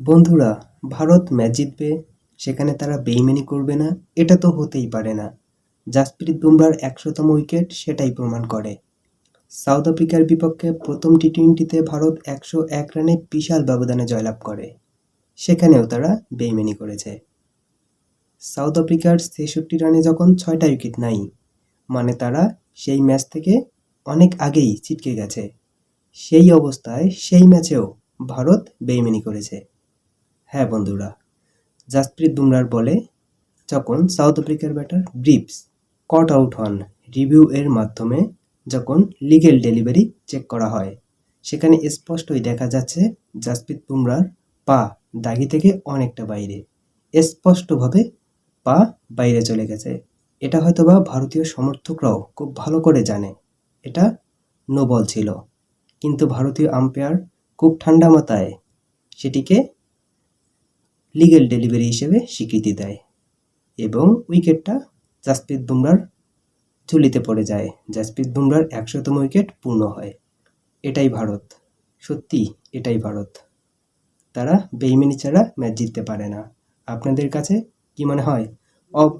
বন্ধুরা, ভারত ম্যাচ জিতবে, সেখানে তারা বেইমানি করবে না, এটা তো হতেই পারে না। জাসপ্রীত বুমরার একশোতম উইকেট সেটাই প্রমাণ করে। সাউথ আফ্রিকার বিপক্ষে প্রথম টি টোয়েন্টিতে ভারত একশো এক রানে বিশাল ব্যবধানে জয়লাভ করে। সেখানেও তারা বেইমানি করেছে। সাউথ আফ্রিকার ছেষট্টি রানে যখন ছয়টা উইকেট নাই মানে তারা সেই ম্যাচ থেকে অনেক আগেই ছিটকে গেছে। সেই অবস্থায় সেই ম্যাচেও ভারত বেইমানি করেছে। হ্যাঁ বন্ধুরা, জাসপ্রীত বুমরার বলে, যখন সাউথ আফ্রিকার ব্যাটার ব্রিপস কট আউট হন রিভিউ এর মাধ্যমে, যখন লিগেল ডেলিভারি চেক করা হয়, সেখানে স্পষ্টই দেখা যাচ্ছে জাসপ্রীত বুমরার পা দাগি থেকে অনেকটা বাইরে। স্পষ্টভাবে পা বাইরে চলে গেছে। এটা হয়তোবা ভারতীয় সমর্থকরাও খুব ভালো করে জানে। এটা নো বল ছিল। কিন্তু ভারতীয় আম্পায়ার খুব ঠান্ডা মাথায় সেটিকে লিগেল ডেলিভারি হিসেবে স্বীকৃতি দেয় এবং উইকেটটা জাসপ্রীত বুমরার ঝুলিতে পড়ে যায়। জাসপ্রীত বুমরার একশোতম উইকেট পূর্ণ হয়। এটাই ভারত। সত্যি, এটাই ভারত। তারা বেইমানি ছাড়া ম্যাচ জিততে পারে না। আপনাদের কাছে কি মনে হয়? অব